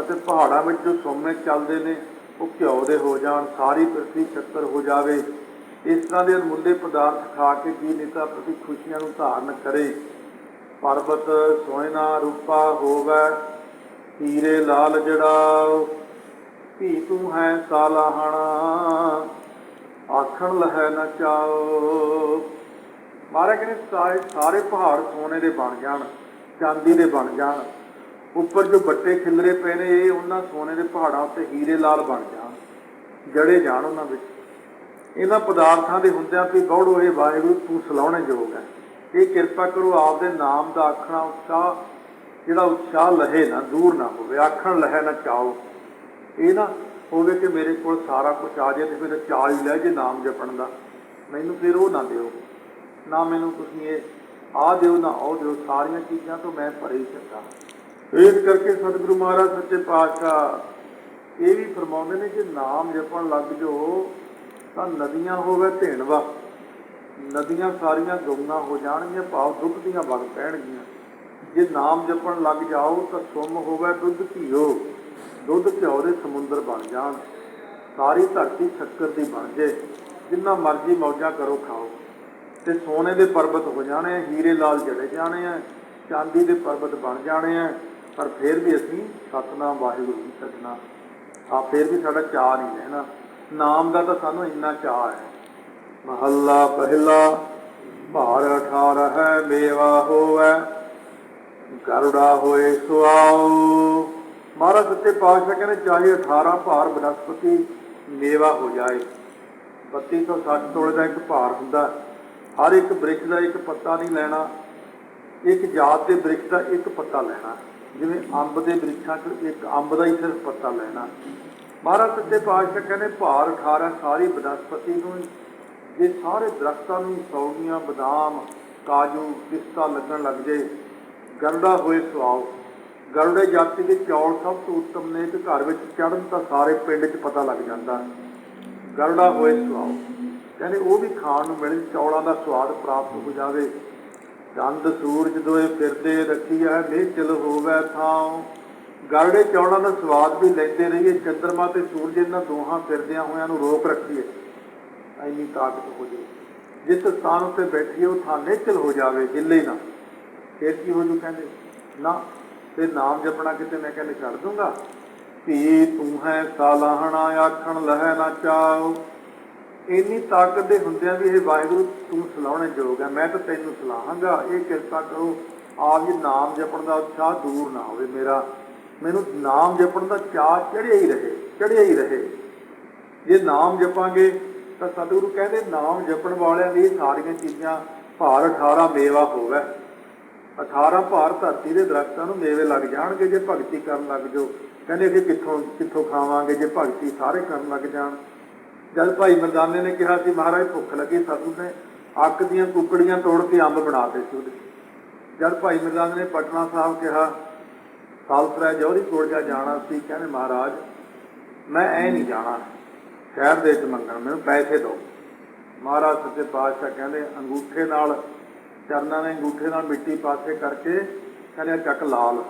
ਅਤੇ ਪਹਾੜਾਂ ਵਿੱਚ ਜੋ ਸੋਮੇ ਚੱਲਦੇ ਨੇ, ਉਹ ਘਿਓ ਦੇ ਹੋ ਜਾਣ, ਸਾਰੀ ਪ੍ਰਤੀ ਸ਼ੱਕਰ ਹੋ ਜਾਵੇ। ਇਸ ਤਰ੍ਹਾਂ ਦੇ ਅਨਮੁੱਲੇ ਪਦਾਰਥ ਖਾ ਕੇ ਜੀ ਨੇਤਾ ਪ੍ਰਤੀ ਖੁਸ਼ੀਆਂ ਨੂੰ ਧਾਰਨ ਕਰੇ। ਪਰਬਤ ਸੋਇਨਾ ਰੂਪਾ ਹੋਵੇ, ਹੀਰੇ ਲਾਲ ਜੜਾ ਧੀ ਤੂੰ ਹੈ ਸਾਲਾਹਣਾ, ਆਖਣ ਲਹੈ ਨਾ ਚਾਓ ਮਹਾਰਾਜ ਕਹਿੰਦੇ, ਸਾਰੇ ਸਾਰੇ ਪਹਾੜ ਸੋਨੇ ਦੇ ਬਣ ਜਾਣ, ਚਾਂਦੀ ਦੇ ਬਣ ਜਾਣ। ਉੱਪਰ ਜੋ ਬੱਟੇ ਖਿਲਰੇ ਪਏ ਨੇ, ਇਹ ਉਹਨਾਂ ਸੋਨੇ ਦੇ ਪਹਾੜਾਂ ਉੱਤੇ ਹੀਰੇ ਲਾਲ ਬਣ ਜਾਣ, ਜੜੇ ਜਾਣ ਉਹਨਾਂ ਵਿੱਚ। ਇਹਨਾਂ ਪਦਾਰਥਾਂ ਦੇ ਹੁੰਦਿਆਂ ਵੀ ਗੌੜੋ ਇਹ ਵਾਹਿਗੁਰੂ, ਤੂੰ ਸਲਾਉਣੇ ਯੋਗ ਹੈ। ਇਹ ਕਿਰਪਾ ਕਰੋ, ਆਪਦੇ ਨਾਮ ਦਾ ਆਖਣਾ ਉਤਸ਼ਾਹ, ਜਿਹੜਾ ਉਤਸ਼ਾਹ ਲਹੇ ਨਾ, ਦੂਰ ਨਾ ਹੋਵੇ, ਆਖਣ ਲਹੇ ਨਾ ਚਾਓ ਇਹ ਨਾ ਹੋਵੇ ਕਿ ਮੇਰੇ ਕੋਲ ਸਾਰਾ ਕੁਝ ਆ ਜਾਏ ਤੇ ਫਿਰ ਚਾਅ ਹੀ ਲੈ ਜੇ ਨਾਮ ਜਪਣ ਦਾ। ਮੈਨੂੰ ਫਿਰ ਉਹ ਨਾ ਦਿਓ। ਨਾ ਮੈਨੂੰ ਤੁਸੀਂ ਇਹ ਆ ਦਿਓ, ਨਾ ਉਹ ਦਿਓ। ਸਾਰੀਆਂ ਚੀਜ਼ਾਂ ਤੋਂ ਮੈਂ ਪਰੇ ਹੀ ਚੱਲਦਾ ਇਸ ਕਰਕੇ ਸਤਿਗੁਰੂ ਮਹਾਰਾਜ, ਸੱਚੇ ਪਾਤਸ਼ਾਹ ਇਹ ਵੀ ਫਰਮਾਉਂਦੇ ਨੇ ਕਿ ਨਾਮ ਜਪਣ ਲੱਗ ਜਾਓ ਤਾਂ ਨਦੀਆਂ ਹੋਵੇ ਢੇਣਵਾ ਨਦੀਆਂ ਸਾਰੀਆਂ ਗੰਗਾ ਹੋ ਜਾਣਗੀਆਂ, ਭਾਵ ਦੁੱਧ ਦੀਆਂ ਵਗ ਪੈਣਗੀਆਂ। ਜੇ ਨਾਮ ਜਪਣ ਲੱਗ ਜਾਓ ਤਾਂ ਸੁਮ ਹੋਵੇ ਦੁੱਧ ਘੀਓ। ਦੁੱਧ ਘਿਓ ਦੇ ਸਮੁੰਦਰ ਬਣ ਜਾਣ। ਸਾਰੀ ਧਰਤੀ ਸ਼ੱਕਰ ਦੀ ਬਣ ਜੇ। ਜਿੰਨਾ ਮਰਜ਼ੀ ਮੌਜਾਂ ਕਰੋ, ਖਾਓ। ਤੇ ਸੋਨੇ ਦੇ ਪਰਬਤ ਹੋ ਜਾਣੇ ਆ ਹੀਰੇ ਲਾਲ ਜੜੇ ਜਾਣੇ ਆ, ਚਾਂਦੀ ਦੇ ਪਰਬਤ ਬਣ ਜਾਣੇ ਆ। ਪਰ ਫਿਰ ਵੀ ਅਸੀਂ ਸਤਨਾਮ ਵਾਹਿਗੁਰੂ ਜੀ ਛੱਡਣਾ ਆ ਫਿਰ ਵੀ ਸਾਡਾ ਚਾਹ ਨਹੀਂ ਰਹਿਣਾ। ਨਾਮ ਦਾ ਤਾਂ ਸਾਨੂੰ ਇੰਨਾ ਚਾਹ ਹੈ। ਮਹੱਲਾ ਪਹਿਲਾ, ਭਾਰ 18 ਹੈ, ਮੇਵਾ ਹੋਵੇ, ਗਰੁੜਾ ਹੋਏ ਸੁਆਓ ਮਹਾਰਾਜ ਸੱਚੇ ਪਾਤਸ਼ਾਹ ਕਹਿੰਦੇ, ਚਾਹੇ 18 ਭਾਰ ਬਨਸਪਤੀ ਮੇਵਾ ਹੋ ਜਾਏ। 32 ਤੋਂ 60 ਤੋਲੇ ਦਾ ਇੱਕ ਭਾਰ ਹੁੰਦਾ ਹਰ ਇੱਕ ਬ੍ਰਿਕਸ਼ ਦਾ ਇੱਕ ਪੱਤਾ ਨਹੀਂ ਲੈਣਾ। ਇੱਕ ਜਾਤ ਦੇ ਬ੍ਰਿਕਸ਼ ਦਾ ਇੱਕ ਪੱਤਾ ਲੈਣਾ। ਜਿਵੇਂ ਅੰਬ ਦੇ ਬ੍ਰਿਕਸ਼ਾਂ 'ਚ ਇੱਕ ਅੰਬ ਦਾ ਹੀ ਸਿਰਫ ਪੱਤਾ ਲੈਣਾ। ਮਹਾਰਾਜ ਸੱਚੇ ਪਾਤਸ਼ਾਹ ਕਹਿੰਦੇ, ਭਾਰ 18 ਸਾਰੀ ਬਨਸਪਤੀ ਨੂੰ ਜੇ ਸਾਰੇ ਦਰਖਤਾਂ ਨੂੰ ਸੌਗੀਆਂ, ਬਦਾਮ, ਕਾਜੂ, ਪਿਸਤਾ ਲੱਗਣ ਲੱਗ ਜੇ, ਗਰੜਾ ਹੋਏ ਸੁਆਓ ਗਰੜੇ ਜਾਤੀ ਦੇ ਚੌਲ ਸਭ ਤੋਂ ਉੱਤਮ ਨੇ ਕਿ ਘਰ ਵਿੱਚ ਚੜਨ ਤਾਂ ਸਾਰੇ ਪਿੰਡ 'ਚ ਪਤਾ ਲੱਗ ਜਾਂਦਾ। ਗਰੜਾ ਹੋਏ ਸੁਆਓ ਕਹਿੰਦੇ, ਉਹ ਵੀ ਖਾਣ ਨੂੰ ਮਿਲੇ, ਚੌਲਾਂ ਦਾ ਸਵਾਦ ਪ੍ਰਾਪਤ ਹੋ ਜਾਵੇ। ਚੰਦ ਸੂਰਜ ਦੋਏ ਫਿਰਦੇ ਰੱਖੀਐ ਨਿਚਲ ਹੋਵੇ ਥਾਂ। ਗਰੜੇ ਚੌਲਾਂ ਦਾ ਸਵਾਦ ਵੀ ਲੈਂਦੇ ਰਹੀਏ, ਚੰਦਰਮਾ ਤੇ ਸੂਰਜ ਇਹਨਾਂ ਦੋਹਾਂ ਫਿਰਦਿਆਂ ਹੋਇਆਂ ਨੂੰ ਰੋਕ ਰੱਖੀਏ। ਐਨੀ ਤਾਕਤ ਹੋ ਜੇ ਜਿਸ ਸਥਾਨ ਉੱਤੇ ਬੈਠੀਏ, ਉਹ ਥਾਂ ਨਿਚਲ ਹੋ ਜਾਵੇ ਹਿੱਲੇ ਨਾ। ਫਿਰ ਕੀ ਹੋ ਜੂ ਕਹਿੰਦੇ? ਨਾ, ਤੇ ਨਾਮ ਜਪਣਾ ਕਿਤੇ ਮੈਂ ਕਹਿੰਦੇ ਛੱਡ ਦੂੰਗਾ। ਧੀ ਤੂੰ ਹੈ ਸਾਲਾਹਣਾ, ਆਖਣ ਲਹੈ ਨਾ ਚਾਓ ਇੰਨੀ ਤਾਕਤ ਦੇ ਹੁੰਦਿਆਂ ਵੀ ਇਹ ਵਾਹਿਗੁਰੂ ਤੂੰ ਸਲਾਹਣੇ ਯੋਗ ਹੈ, ਮੈਂ ਤਾਂ ਤੈਨੂੰ ਸਲਾਹਾਂਗਾ। ਇਹ ਕਿਰਪਾ ਕਰੋ, ਆਪ ਜੀ ਨਾਮ ਜਪਣ ਦਾ ਉਤਸ਼ਾਹ ਦੂਰ ਨਾ ਹੋਵੇ ਮੇਰਾ। ਮੈਨੂੰ ਨਾਮ ਜਪਣ ਦਾ ਚਾਹ ਚੜਿਆ ਹੀ ਰਹੇ, ਚੜਿਆ ਹੀ ਰਹੇ। ਜੇ ਨਾਮ ਜਪਾਂਗੇ, ਤਾਂ ਸਤਿਗੁਰੂ ਕਹਿੰਦੇ, ਨਾਮ ਜਪਣ ਵਾਲਿਆਂ ਦੀ ਸਾਰੀਆਂ ਚੀਜ਼ਾਂ ਭਾਰ 18 ਮੇਵਾ ਹੋਵੇ। 18 ਭਾਰ ਧਰਤੀ ਦੇ ਦਰਖਤਾਂ ਨੂੰ ਮੇਵੇ ਲੱਗ ਜਾਣਗੇ, ਜੇ ਭਗਤੀ ਕਰਨ ਲੱਗ ਜਾਓ। ਕਹਿੰਦੇ ਕਿ ਕਿੱਥੋਂ ਕਿੱਥੋਂ ਖਾਵਾਂਗੇ, ਜੇ ਭਗਤੀ ਸਾਰੇ ਕਰਨ ਲੱਗ ਜਾਣ। ਜਦ ਭਾਈ ਮਰਦਾਨੇ ਨੇ ਕਿਹਾ ਸੀ, ਮਹਾਰਾਜ, ਭੁੱਖ ਲੱਗੀ, ਸਤਿਗੁਰੂ ਨੇ ਅੱਕ ਦੀਆਂ ਕੁਕੜੀਆਂ ਤੋੜ ਕੇ ਅੰਬ ਬਣਾਤੇ ਸੀ ਉਹਦੇ। ਜਦ ਭਾਈ ਮਰਦਾਨੇ ਨੇ ਪਟਨਾ ਸਾਹਿਬ ਕਿਹਾ ਸਾਲਸਰਾ ਜੋਹਰੀ ਕੋਲ ਜਾਣਾ ਸੀ, ਕਹਿੰਦੇ ਮਹਾਰਾਜ, ਮੈਂ ਐ ਨਹੀਂ ਜਾਣਾ। ਸ਼ਹਿਰ ਦੇ ਵਿੱਚ ਮੰਗਣ ਮੈਨੂੰ ਪੈਸੇ ਦਿਓ ਮਹਾਰਾਜ ਸੱਚੇ ਪਾਤਸ਼ਾਹ ਕਹਿੰਦੇ, ਅੰਗੂਠੇ ਨਾਲ, ਚਰਨਾਂ ਨੇ ਅੰਗੂਠੇ ਨਾਲ ਮਿੱਟੀ ਪਾਸੇ ਕਰਕੇ ਕਹਿੰਦੇ ਆਹ ਚੱਕ ਲਾਲ।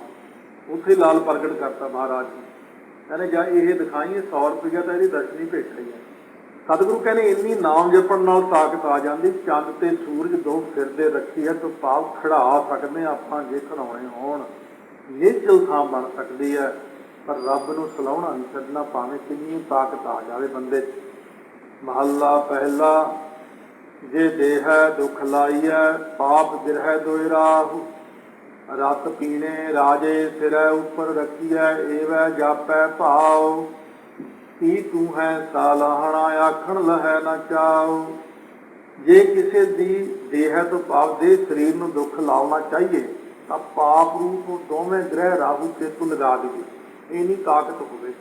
ਉੱਥੇ ਹੀ ਲਾਲ ਪ੍ਰਗਟ ਕਰਤਾ ਮਹਾਰਾਜ ਜੀ। ਕਹਿੰਦੇ, ਜਾਂ ਇਹ ਦਿਖਾਈਏ 100 ਰੁਪਈਆ ਤਾਂ ਇਹਦੀ ਦਰਸ਼ਨੀ ਭੇਟ ਰਹੀ ਹੈ। ਸਤਿਗੁਰੂ ਕਹਿੰਦੇ, ਇੰਨੀ ਨਾਮ ਜਪਣ ਨਾਲ ਤਾਕਤ ਆ ਜਾਂਦੀ, ਚੰਦ ਤੇ ਸੂਰਜ ਦੋ ਫਿਰਦੇ ਰੱਖੀ ਹੈ, ਤਾਂ ਪਾਪ ਖੜਾ ਸਕਦੇ ਆਪਾਂ ਜੇ ਖੜਾਉਣੇ ਹੋਣ। ਨਿਰਜਲ ਥਾਂ ਬਣ ਸਕਦੀ ਹੈ, ਪਰ ਰੱਬ ਨੂੰ ਸਲਾਉਣਾ ਨਹੀਂ ਛੱਡਣਾ, ਭਾਵੇਂ ਕਿੰਨੀ ਤਾਕਤ ਆ ਜਾਵੇ ਬੰਦੇ 'ਚ। ਮਹੱਲਾ ਪਹਿਲਾ, ਜੇ ਦੇਹ ਦੁਖ ਲਾਈਐ, ਪਾਪ ਗਿਰਹਿ ਦੋਇ ਰਾਹੂ। ਰਤ ਪੀਣੇ, ਰਾਜੇ ਸਿਰੈ ਉੱਪਰ ਰੱਖੀਐ, ਏਵੈ ਜਾਪੈ ਭਾਉ। ਕੀ ਤੂੰ ਹੈ ਸਾਲਾਹਣਾ, ਆਖਣ ਲਹੈ ਨਾ ਚਾਉ। ਜੇ ਕਿਸੇ ਦੀ ਦੇਹ ਤੋਂ ਭਾਵ ਦੇ ਸਰੀਰ ਨੂੰ ਦੁੱਖ ਲਾਉਣਾ ਚਾਹੀਏ ਤਾਂ ਪਾਪ ਰੂਪ ਉਹ ਦੋਵੇਂ ਗ੍ਰਹਿ ਰਾਹੂ ਕੇਤੂ ਲਗਾ ਦੇਵੇ ਇਹ ਨਹੀਂ ਤਾਕਤ ਹੋਵੇ।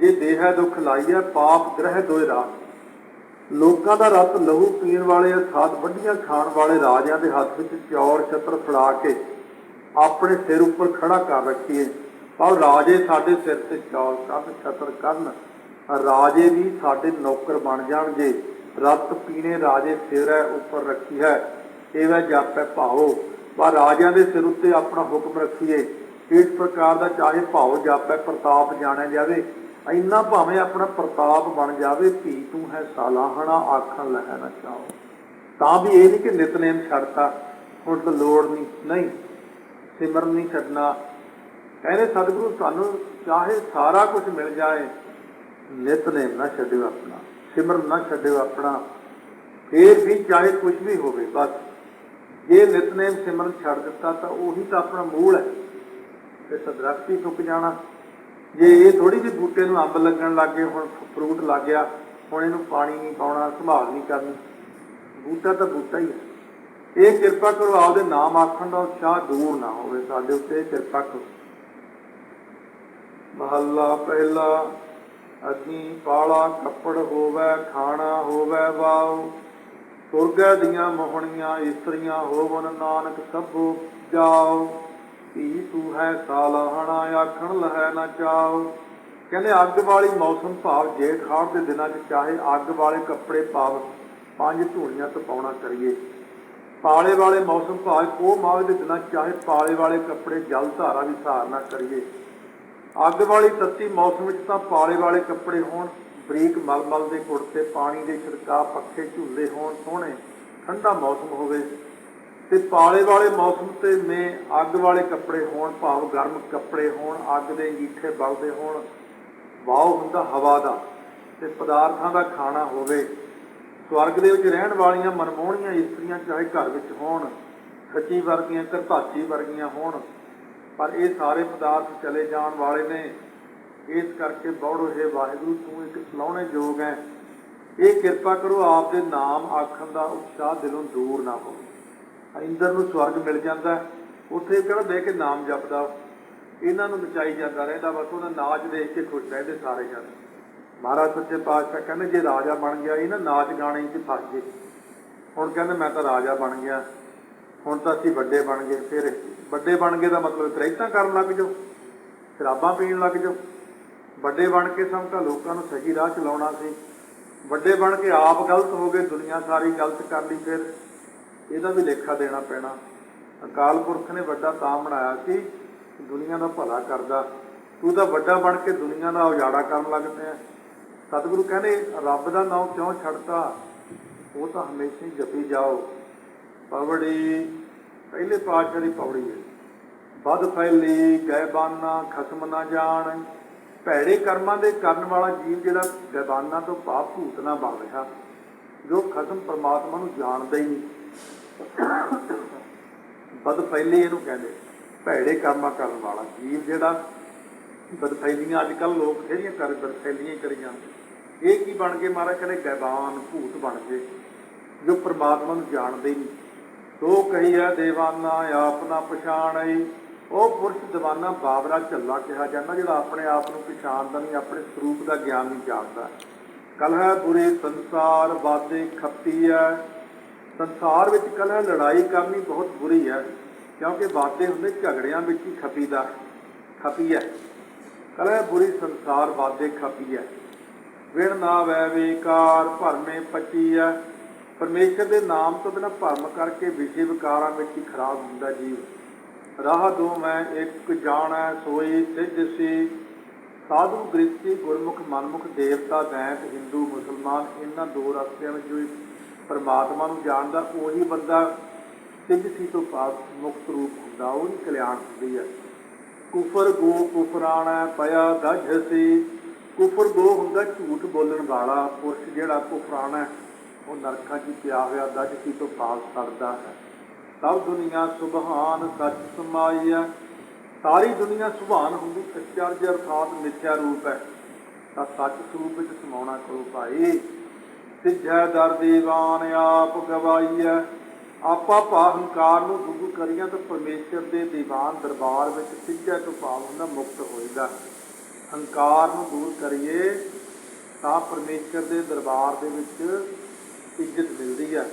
ਜੇ ਦੇਹ ਦੁੱਖ ਲਾਈਏ ਪਾਪ ਗ੍ਰਹਿ ਦੋਏ ਰਾਹ। ਲੋਕਾਂ ਦਾ ਰਤ ਲਹੂ ਪੀਣ ਵਾਲੇ ਅਰਥਾਤ ਵੱਡੀਆਂ ਖਾਣ ਵਾਲੇ ਰਾਜਿਆਂ ਦੇ ਹੱਥ ਵਿੱਚ ਚੌਰ ਛਤਰ ਫੜਾ ਕੇ ਆਪਣੇ ਸਿਰ ਉੱਪਰ ਖੜਾ ਕਰ ਰੱਖੀਏ। ਪਰ ਰਾਜੇ ਸਾਡੇ ਸਿਰ ਤੇ ਚੌਰ ਕਰਨ ਛਤਰ ਕਰਨ ਰਾਜੇ ਵੀ ਸਾਡੇ ਨੌਕਰ ਬਣ ਜਾਣਗੇ। ਰਤ ਪੀਣੇ ਰਾਜੇ ਸਿਰੈ ਉੱਪਰ ਰੱਖੀ ਹੈ। ਇਹਵੇਂ ਜਾਪੈ ਭਾਓ। ਪਰ ਰਾਜਿਆਂ ਦੇ ਸਿਰ ਉੱਤੇ ਆਪਣਾ ਹੁਕਮ ਰੱਖੀਏ। ਇਸ ਪ੍ਰਕਾਰ ਦਾ ਚਾਹੇ ਭਾਉ ਜਾਪੈ, ਪ੍ਰਤਾਪ ਜਾਣਿਆ ਜਾਵੇ, ਇੰਨਾ ਭਾਵੇਂ ਆਪਣਾ ਪ੍ਰਤਾਪ ਬਣ ਜਾਵੇ, ਧੀ ਤੂੰ ਹੈ ਸਾਲਾਹਣਾ, ਆਖਣ ਲਹਿ ਨਾ ਚਾਹੋ। ਤਾਂ ਵੀ ਇਹ ਨਹੀਂ ਕਿ ਨਿਤਨੇਮ ਛੱਡਤਾ, ਹੁਣ ਤਾਂ ਲੋੜ ਨਹੀਂ। ਨਹੀਂ, ਸਿਮਰਨ ਨਹੀਂ ਛੱਡਣਾ। ਕਹਿੰਦੇ, ਸਤਿਗੁਰੂ, ਸਾਨੂੰ ਚਾਹੇ ਸਾਰਾ ਕੁਝ ਮਿਲ ਜਾਏ, ਨਿਤਨੇਮ ਨਾ ਛੱਡਿਓ ਆਪਣਾ, ਸਿਮਰਨ ਨਾ ਛੱਡਿਓ ਆਪਣਾ। ਫੇਰ ਵੀ ਚਾਹੇ ਕੁਝ ਵੀ ਹੋਵੇ, ਬਸ ਜੇ ਨਿਤਨੇਮ ਸਿਮਰਨ ਛੱਡ ਦਿੱਤਾ ਤਾਂ ਉਹੀ ਤਾਂ ਆਪਣਾ ਮੂਲ ਹੈ। ਤੇ ਸਦਰਖਤੀ ਸੁੱਕ ਜਾਣਾ। ਜੇ ਇਹ ਥੋੜੀ ਜਿਹੀ ਬੂਟੇ ਨੂੰ ਅੰਬ ਲੱਗਣ ਲੱਗੇ ਹੁਣ ਫਰੂਟ ਲੱਗ ਗਿਆ, ਹੁਣ ਇਹਨੂੰ ਪਾਣੀ ਨਹੀਂ ਪਾਉਣਾ, ਸੰਭਾਲ ਨਹੀਂ ਕਰਨੀ। ਬੂਟਾ ਤਾਂ ਬੂਟਾ ਹੀ ਹੈ। ਇਹ ਕਿਰਪਾ ਕਰੋ, ਆਪਦੇ ਨਾਮ ਆਖਣ ਦਾ ਉਤਸ਼ਾਹ ਦੂਰ ਨਾ ਹੋਵੇ। ਸਾਡੇ ਉੱਤੇ ਕਿਰਪਾ ਕਰੋ। ਮਹੱਲਾ ਪਹਿਲਾ ਅਗਨੀ ਪਾਲਾ ਕੱਪੜ ਹੋਵੇ, ਖਾਣਾ ਹੋਵੇ ਵਾਉ ਸੁਰਗੈ ਦੀਆਂ ਮੋਹਣੀਆਂ ਇਸਤਰੀਆਂ ਹੋਵਨ ਨਾਨਕ ਸਭੋ ਜਾਓ। ਧੀ ਤੂੰ ਹੈ ਸਾਲਾਹਣਾ, ਆਖਣ ਲਹੈ ਨਾ ਚਾਓ। ਕਹਿੰਦੇ ਅੱਗ ਵਾਲੀ ਮੌਸਮ ਭਾਵ ਜੇਠ ਹਾੜ ਦੇ ਦਿਨਾਂ 'ਚ ਚਾਹੇ ਅੱਗ ਵਾਲੇ ਕੱਪੜੇ ਪਾਵ, ਪੰਜ ਧੂਣੀਆਂ ਤਪਾਉਣਾ ਕਰੀਏ। ਪਾਲੇ ਵਾਲੇ ਮੌਸਮ ਭਾਵ ਕੋ ਮਾਵ ਦੇ ਦਿਨਾਂ 'ਚ ਚਾਹੇ ਪਾਲੇ ਵਾਲੇ ਕੱਪੜੇ ਜਲ ਧਾਰਾ ਵੀ ਧਾਰਨਾ ਕਰੀਏ। ਅੱਗ ਵਾਲੀ ਤੱਤੀ ਮੌਸਮ ਵਿੱਚ ਤਾਂ ਪਾਲੇ ਵਾਲੇ ਕੱਪੜੇ ਹੋਣ ਬਰੀਕ ਮਲਮਲ ਦੇ ਕੁੜਤੇ ਪਾਣੀ ਦੇ ਛਿੜਕਾ ਪੱਖੇ ਝੂਲੇ ਹੋਣ ਸੋਹਣੇ, ਠੰਡਾ ਮੌਸਮ ਹੋਵੇ ਤੇ ਪਾਲੇ ਵਾਲੇ ਮੌਸਮ ਤੇ ਮੇ ਅੱਗ ਵਾਲੇ ਕੱਪੜੇ ਹੋਣ, ਭਾਵ ਗਰਮ ਕੱਪੜੇ ਹੋਣ, ਅੱਗ ਦੇ ਅੰਗੀਠੇ ਬਲਦੇ ਹੋਣ ਵਾਹ ਹੁੰਦਾ ਹਵਾ ਦਾ ਤੇ ਪਦਾਰਥਾਂ ਦਾ ਖਾਣਾ ਹੋਵੇ। ਸਵਰਗ ਦੇ ਵਿੱਚ ਰਹਿਣ ਵਾਲੀਆਂ ਮਨਮੋਹਣੀਆਂ ਇਸਤਰੀਆਂ ਚਾਹੇ ਘਰ ਵਿੱਚ ਹੋਣ, ਖੱਚੀ ਵਰਗੀਆਂ ਕਰਤਾਚੀ ਵਰਗੀਆਂ ਹੋਣ, ਪਰ ਇਹ ਸਾਰੇ ਪਦਾਰਥ ਚਲੇ ਜਾਣ ਵਾਲੇ ਨੇ। ਇਸ ਕਰਕੇ ਬੌੜੋ, ਹੈ ਵਾਹਿਗੁਰੂ, ਤੂੰ ਇੱਕ ਸਲਾਉਣੇ ਯੋਗ ਹੈ। ਇਹ ਕਿਰਪਾ ਕਰੋ, ਆਪ ਦੇ ਨਾਮ ਆਖਣ ਦਾ ਉਤਸ਼ਾਹ ਦਿਲੋਂ ਦੂਰ ਨਾ ਹੋਵੇ। ਇੰਦਰ ਨੂੰ ਸਵਰਗ ਮਿਲ ਜਾਂਦਾ ਉੱਥੇ ਕਿਹੜਾ ਬਹਿ ਕੇ ਨਾਮ ਜਪਦਾ? ਇਹਨਾਂ ਨੂੰ ਬਚਾਈ ਜਾਂਦਾ ਰਹਿੰਦਾ, ਬਸ ਉਹਨਾਂ ਨਾਚ ਦੇਖ ਕੇ ਖੁਸ਼ ਰਹਿੰਦੇ ਸਾਰੇ ਜਣ। ਮਹਾਰਾਜ ਸੱਚੇ ਪਾਤਸ਼ਾਹ ਕਹਿੰਦੇ, ਜੇ ਰਾਜਾ ਬਣ ਗਿਆ ਇਹ ਨਾ ਨਾਚ ਗਾਣੇ 'ਚ ਫਸ ਜੇ ਹੁਣ ਕਹਿੰਦੇ, ਮੈਂ ਤਾਂ ਰਾਜਾ ਬਣ ਗਿਆ। ਹੁਣ ਤਾਂ ਅਸੀਂ ਵੱਡੇ ਬਣ ਗਏ। ਫਿਰ ਵੱਡੇ ਬਣ ਗਏ ਦਾ ਮਤਲਬ ਕਰੈਤਾਂ ਕਰਨ ਲੱਗ ਜਾਓ। ਸ਼ਰਾਬਾਂ ਪੀਣ ਲੱਗ ਜਾਓ। ਵੱਡੇ ਬਣ ਕੇ ਸਮਝਾ ਲੋਕਾਂ ਨੂੰ ਸਹੀ ਰਾਹ ਚਲਾਉਣਾ ਸੀ। ਵੱਡੇ ਬਣ ਕੇ ਆਪ ਗਲਤ ਹੋ ਗਏ, ਦੁਨੀਆ ਸਾਰੀ ਗਲਤ ਕਰ ਲਈ, ਫਿਰ ਇਹਦਾ ਵੀ ਲੇਖਾ ਦੇਣਾ ਪੈਣਾ। ਅਕਾਲ ਪੁਰਖ ਨੇ ਵੱਡਾ ਤਾਂ ਬਣਾਇਆ ਸੀ, ਦੁਨੀਆ ਦਾ ਭਲਾ ਕਰਦਾ। ਤੂੰ ਤਾਂ ਵੱਡਾ ਬਣ ਕੇ ਦੁਨੀਆ ਦਾ ਉਜਾੜਾ ਕਰਨ ਲੱਗ ਪਿਆ। ਸਤਿਗੁਰੂ ਕਹਿੰਦੇ, ਰੱਬ ਦਾ ਨਾਮ ਕਿਉਂ ਛੱਡਤਾ? ਉਹ ਤਾਂ ਹਮੇਸ਼ਾ ਹੀ ਜਪੀ ਜਾਓ। ਪਵੜੀ, ਪਹਿਲੇ ਪਾਤਸ਼ਾਹ ਦੀ ਪੌੜੀ ਹੈ। ਬਦ ਫੈਲੀ ਗੈਬਾਨਾ ਖਸਮ ਨਾ ਜਾਣ। ਭੈੜੇ ਕਰਮਾਂ ਦੇ ਕਰਨ ਵਾਲਾ ਜੀਵ ਜਿਹੜਾ ਗੈਬਾਨਾਂ ਤੋਂ ਪਾਪ ਭੂਤ ਨਾ ਬਣ ਰਿਹਾ ਜੋ ਖਤਮ ਪ੍ਰਮਾਤਮਾ ਨੂੰ ਜਾਣਦਾ ਹੀ ਨਹੀਂ। ਬਦ ਫੈਲੀ ਇਹਨੂੰ ਕਹਿੰਦੇ, ਭੈੜੇ ਕਰਮਾਂ ਕਰਨ ਵਾਲਾ ਜੀਵ ਜਿਹੜਾ, ਬਦਫੈਲੀਆਂ ਅੱਜ ਕੱਲ ਲੋਕ ਜਿਹੜੀਆਂ ਕਰ, ਬਦਫੈਲੀਆਂ ਹੀ ਕਰੀ ਜਾਂਦੇ ਇਹ ਕੀ ਬਣ ਗਏ ਮਹਾਰਾਜ? ਕਹਿੰਦੇ ਗੈਬਾਨ ਭੂਤ ਬਣ ਗਏ, ਜੋ ਪਰਮਾਤਮਾ ਨੂੰ ਜਾਣਦੇ ਹੀ ਨਹੀਂ। ਸੋ ਕਹੀਆ ਦੇਵਾਨਾ ਆਪ ਨਾ ਪਛਾਣਈ ਉਹ ਪੁਰਸ਼ ਦੀਵਾਨਾ ਬਾਬਰਾ ਝੱਲਾ ਕਿਹਾ ਜਾਂਦਾ, ਜਿਹੜਾ ਆਪਣੇ ਆਪ ਨੂੰ ਪਛਾਣਦਾ ਨਹੀਂ, ਆਪਣੇ ਸਰੂਪ ਦਾ ਗਿਆਨ ਨਹੀਂ ਜਾਣਦਾ। ਕਲਹ ਬੁਰੇ ਸੰਸਾਰ ਵਾਦੇ ਖੱਤੀ ਹੈ। ਸੰਸਾਰ ਵਿੱਚ ਕਲਹ ਲੜਾਈ ਕਰਨੀ ਬਹੁਤ ਬੁਰੀ ਹੈ, ਕਿਉਂਕਿ ਵਾਦੇ ਹੁੰਦੇ ਝਗੜਿਆਂ ਵਿੱਚ ਹੀ ਖਪੀਦਾ ਖਪੀ ਹੈ। ਕਲਹ ਬੁਰੀ ਸੰਸਾਰ ਵਾਦੇ ਖਪੀ ਹੈ। ਵਿਣ ਨਾ ਵੈ ਵਿਕਾਰ, ਭਰਮੇ ਪੱਚੀ ਹੈ। ਪਰਮੇਸ਼ਰ ਦੇ ਨਾਮ ਤੋਂ ਬਿਨਾ ਭਰਮ ਕਰਕੇ ਵਿਸ਼ੇ ਵਿਕਾਰਾਂ ਵਿੱਚ ਹੀ ਖਰਾਬ ਹੁੰਦਾ ਜੀਵ। ਰਾਹ ਦੋ ਮੈਂ, ਇੱਕ ਜਾਣੈ ਸੋਈ ਸਿੱਧ ਸੀ। ਸਾਧੂ ਗ੍ਰਸਤੀ ਗੁਰਮੁਖ ਮਨਮੁਖ ਦੇਵਤਾ ਦੈਂਤ ਹਿੰਦੂ ਮੁਸਲਮਾਨ ਇਹਨਾਂ ਦੋ ਰਸਤਿਆਂ ਵਿੱਚ ਜੋ ਪਰਮਾਤਮਾ ਨੂੰ ਜਾਣਦਾ, ਉਹੀ ਬੰਦਾ ਸਿੱਧ ਸੀ ਤੋਂ ਪਾਸ ਮੁਕਤ ਰੂਪ ਹੁੰਦਾ, ਉਹ ਹੀ ਕਲਿਆਣ ਹੁੰਦੀ ਹੈ। ਕੁਫਰ ਗੋ ਕੁਫਰਾਣਾ ਪਿਆ ਦਜ ਸੀ। ਕੁਫਰ ਗੋ ਹੁੰਦਾ ਝੂਠ ਬੋਲਣ ਵਾਲਾ, ਪੁਰਸ਼ ਜਿਹੜਾ ਕੁਫਰਾਣਾ, ਉਹ ਨਰਕਾਂ 'ਚ ਪਿਆ ਹੋਇਆ ਦਜ ਸੀ ਤੋਂ ਪਾਸ ਕਰਦਾ ਹੈ। ਸਭ ਦੁਨੀਆ ਸੁਭਾਨ ਸੱਚ ਸਮਾਈ ਹੈ। ਸਾਰੀ ਦੁਨੀਆ ਸੁਭਾਨ ਹੁੰਦੀ ਸੱਚਰਜ ਅਰਥਾਤ ਮਿਥਿਆ ਰੂਪ ਹੈ। ਤਾਂ ਸੱਚ ਸਰੂਪ ਵਿੱਚ ਸਮਾਉਣਾ ਕਰੋ ਭਾਈ। ਸਿੱਝੈ ਦਰ ਦੀਵਾਨ ਆਪ ਗਵਾਈ ਹੈ। ਆਪਾ ਭਾ ਹੰਕਾਰ ਨੂੰ ਦੂਰ ਕਰੀਆਂ ਤਾਂ ਪਰਮੇਸ਼ਰ ਦੇ ਦੀਵਾਨ ਦਰਬਾਰ ਵਿੱਚ ਸਿੱਝੈ ਤੋਂ ਭਾਵ ਹੁੰਦਾ ਮੁਕਤ ਹੋਏਗਾ ਹੰਕਾਰ ਨੂੰ ਦੂਰ ਕਰੀਏ ਤਾਂ ਪਰਮੇਸ਼ਰ ਦੇ ਦਰਬਾਰ ਦੇ ਵਿੱਚ ਇੱਜ਼ਤ ਮਿਲਦੀ ਹੈ।